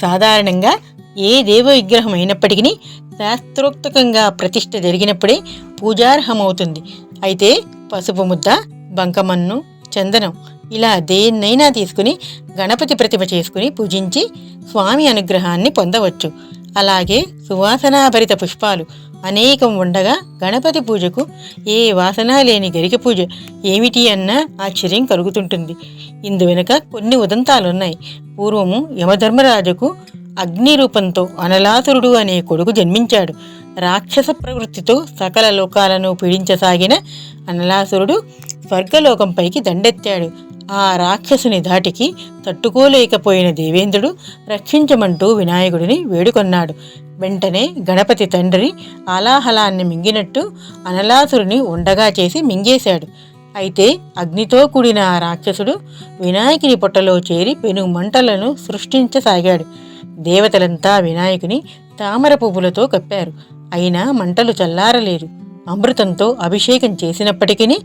సాధారణంగా ఏ దేవ విగ్రహం అయినప్పటికీ శాస్త్రోక్తకంగా ప్రతిష్ట జరిగినప్పుడే పూజార్హమవుతుంది. అయితే పసుపు ముద్ద బంకమన్ను చందనం ఇలా దేన్నైనా తీసుకుని గణపతి ప్రతిమ చేసుకుని పూజించి స్వామి అనుగ్రహాన్ని పొందవచ్చు. అలాగే సువాసనాభరిత పుష్పాలు అనేకం ఉండగా గణపతి పూజకు ఏ వాసన లేని గరిక పూజ ఏమిటి అన్న ఆశ్చర్యం కలుగుతుంటుంది. ఇందు వెనుక కొన్ని ఉదంతాలున్నాయి. పూర్వము యమధర్మరాజుకు అగ్ని రూపంతో అనలాసురుడు అనే కొడుకు జన్మించాడు. రాక్షస ప్రవృత్తితో సకల లోకాలను పీడించసాగిన అనలాసురుడు స్వర్గలోకంపైకి దండెత్తాడు. ఆ రాక్షసుని ధాటికి తట్టుకోలేకపోయిన దేవేంద్రుడు రక్షించమంటూ వినాయకుడిని వేడుకొన్నాడు. వెంటనే గణపతి తండ్రి ఆలాహలాన్ని మింగినట్టు అనలాసురుని ఉండగా చేసి మింగేశాడు. అయితే అగ్నితో కూడిన ఆ రాక్షసుడు వినాయకుని పొట్టలో చేరి పెను మంటలను సృష్టించసాగాడు. దేవతలంతా వినాయకుని తామర పువ్వులతో కప్పారు. అయినా మంటలు చల్లారలేదు. అమృతంతో అభిషేకం చేసినప్పటికీ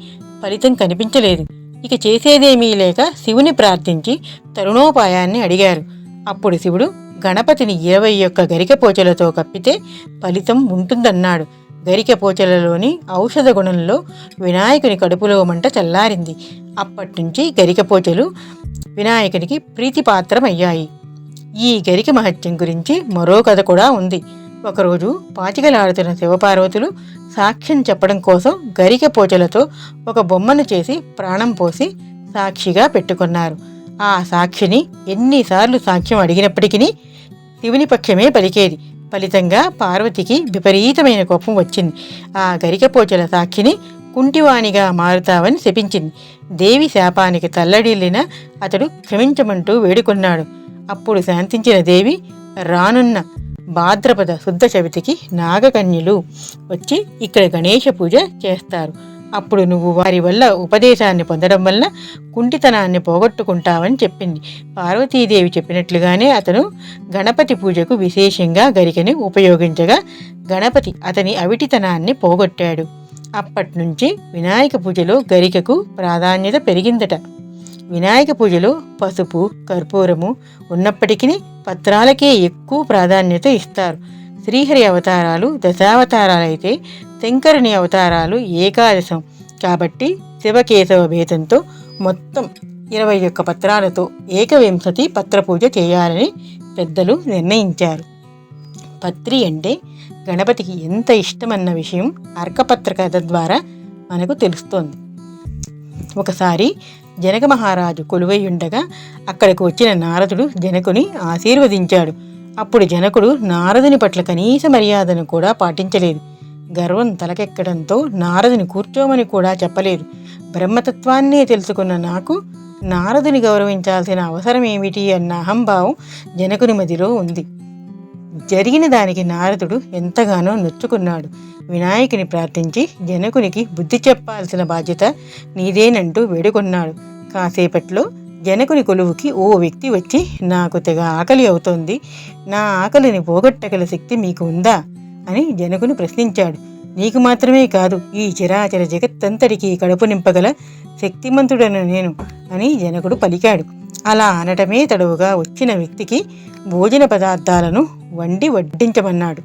ఫలితం కనిపించలేదు. ఇక చేసేదేమీ లేక శివుని ప్రార్థించి తరుణోపాయాన్ని అడిగారు. అప్పుడు శివుడు గణపతిని ఇరవై ఒక్క గరిక పోచలతో కప్పితే ఫలితం ఉంటుందన్నాడు. గరిక పోచలలోని ఔషధ గుణంలో వినాయకుని కడుపులో మంట చల్లారింది. అప్పటినుంచి గరిక పోచలు వినాయకునికి ప్రీతిపాత్రమయ్యాయి. ఈ గరిక మహత్యం గురించి మరో కథ కూడా ఉంది. ఒకరోజు పాచికలాడుతున్న శివపార్వతులు సాక్ష్యం చెప్పడం కోసం గరిక పోచలతో ఒక బొమ్మను చేసి ప్రాణం పోసి సాక్షిగా పెట్టుకున్నారు. ఆ సాక్షిని ఎన్నిసార్లు సాక్ష్యం అడిగినప్పటికీ శివుని పక్షమే పలికేది. ఫలితంగా పార్వతికి విపరీతమైన కోపం వచ్చింది. ఆ గరికపోచల సాక్షిని కుంటివాణిగా మారుతావని శపించింది. దేవి శాపానికి తల్లడిల్లిన అతడు క్షమించమంటూ వేడుకున్నాడు. అప్పుడు శాంతించిన దేవి రానున్న భాద్రపద శుద్ధ చవితికి నాగకన్యలు వచ్చి ఇక్కడ గణేష పూజ చేస్తారు. అప్పుడు నువ్వు వారి వల్ల ఉపదేశాన్ని పొందడం వల్ల కుంటితనాన్ని పోగొట్టుకుంటావని చెప్పింది. పార్వతీదేవి చెప్పినట్లుగానే అతను గణపతి పూజకు విశేషంగా గరికని ఉపయోగించగా గణపతి అతని అవిటితనాన్ని పోగొట్టాడు. అప్పటి నుంచి వినాయక పూజలో గరికకు ప్రాధాన్యత పెరిగిందట. వినాయక పూజలో పసుపు కర్పూరము ఉన్నప్పటికీ పత్రాలకే ఎక్కువ ప్రాధాన్యత ఇస్తారు. శ్రీహరి అవతారాలు దశావతారాలైతే శంకరుని అవతారాలు ఏకాదశం. కాబట్టి శివకేశవ భేదంతో మొత్తం ఇరవై ఒక్క పత్రాలతో ఏకవింశతి పత్రపూజ చేయాలని పెద్దలు నిర్ణయించారు. పత్రి అంటే గణపతికి ఎంత ఇష్టమన్న విషయం అర్కపత్ర కథ ద్వారా మనకు తెలుస్తోంది. ఒకసారి జనక మహారాజు కొలువైయుండగా అక్కడికి వచ్చిన నారదుడు జనకుని ఆశీర్వదించాడు. అప్పుడు జనకుడు నారదుని పట్ల కనీస మర్యాదను కూడా పాటించలేదు. గర్వం తలకెక్కడంతో నారదుని కూర్చోమని కూడా చెప్పలేదు. బ్రహ్మతత్వాన్నే తెలుసుకున్న నాకు నారదుని గౌరవించాల్సిన అవసరం ఏమిటి అన్న అహంభావం జనకుని మదిలో ఉంది. జరిగిన దానికి నారదుడు ఎంతగానో నొచ్చుకున్నాడు. వినాయకుని ప్రార్థించి జనకునికి బుద్ధి చెప్పాల్సిన బాధ్యత నీదేనంటూ వేడుకున్నాడు. కాసేపట్లో జనకుని కొలువుకి ఓ వ్యక్తి వచ్చి నాకు తెగ ఆకలి అవుతోంది. నా ఆకలిని పోగొట్టగల శక్తి మీకు ఉందా? అని జనకుని ప్రశ్నించాడు. నీకు మాత్రమే కాదు ఈ చిరాచర జగత్తంతటికి కడుపు నింపగల శక్తిమంతుడను నేను అని జనకుడు పలికాడు. అలా అనటమే తడవుగా వచ్చిన వ్యక్తికి భోజన పదార్థాలను వండి వడ్డించమన్నాడు.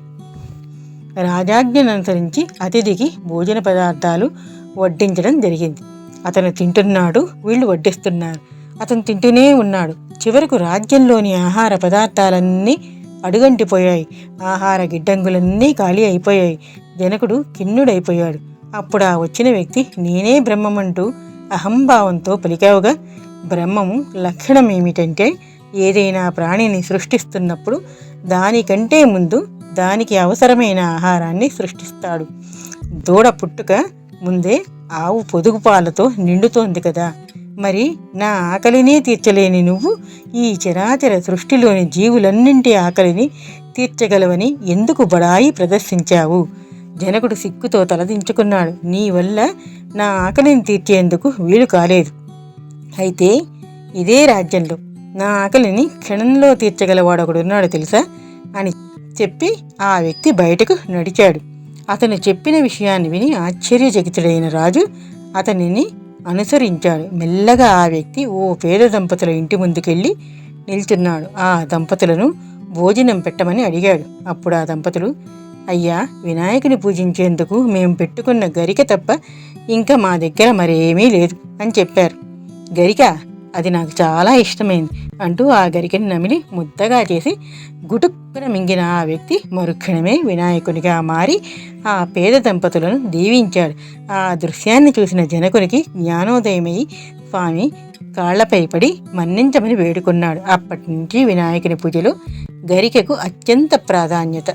రాజాజ్ఞననుసరించి అతిథికి భోజన పదార్థాలు వడ్డించడం జరిగింది. అతను తింటున్నాడు వీళ్ళు వడ్డిస్తున్నారు. అతను తింటూనే ఉన్నాడు. చివరకు రాజ్యంలోని ఆహార పదార్థాలన్నీ అడుగంటిపోయాయి. ఆహార గిడ్డంగులన్నీ ఖాళీ అయిపోయాయి. జనకుడు కిన్నుడైపోయాడు అప్పుడు ఆ వచ్చిన వ్యక్తి నేనే బ్రహ్మమంటూ అహంభావంతో పలికావుగా బ్రహ్మము లక్షణం ఏమిటంటే ఏదైనా ప్రాణిని సృష్టిస్తున్నప్పుడు దానికంటే ముందు దానికి అవసరమైన ఆహారాన్ని సృష్టిస్తాడు. దూడ పుట్టుక ముందే ఆవు పొదుగు పాలతో నిండుతోంది కదా. మరి నా ఆకలినే తీర్చలేని నువ్వు ఈ చరాచర సృష్టిలోని జీవులన్నింటి ఆకలిని తీర్చగలవని ఎందుకు బడాయి ప్రదర్శించావు? జనకుడు సిక్కుతో తలదించుకున్నాడు. నీ వల్ల నా ఆకలిని తీర్చేందుకు వీలు కాలేదు. అయితే ఇదే రాజ్యంలో నా ఆకలిని క్షణంలో తీర్చగలవాడొకడున్నాడు తెలుసా? అని చెప్పి ఆ వ్యక్తి బయటకు నడిచాడు. అతను చెప్పిన విషయాన్ని విని ఆశ్చర్యచకితుడైన రాజు అతనిని అనుసరించాడు. మెల్లగా ఆ వ్యక్తి ఓ పేద దంపతుల ఇంటి ముందుకెళ్ళి నిల్చున్నాడు. ఆ దంపతులను భోజనం పెట్టమని అడిగాడు. అప్పుడు ఆ దంపతులు అయ్యా వినాయకుని పూజించేందుకు మేము పెట్టుకున్న గరిక తప్ప ఇంకా మా దగ్గర మరేమీ లేదు అని చెప్పారు. గరిక అది నాకు చాలా ఇష్టమైంది అంటూ ఆ గరికని నమిలి ముద్దగా చేసి గుటుక్కున మింగిన ఆ వ్యక్తి మరుక్షణమే వినాయకునిగా మారి ఆ పేద దంపతులను దీవించాడు. ఆ దృశ్యాన్ని చూసిన జనకునికి జ్ఞానోదయమై స్వామి కాళ్ళపై పడి మన్నించమని వేడుకున్నాడు. అప్పటి నుంచి వినాయకుని పూజలో గరికకు అత్యంత ప్రాధాన్యత.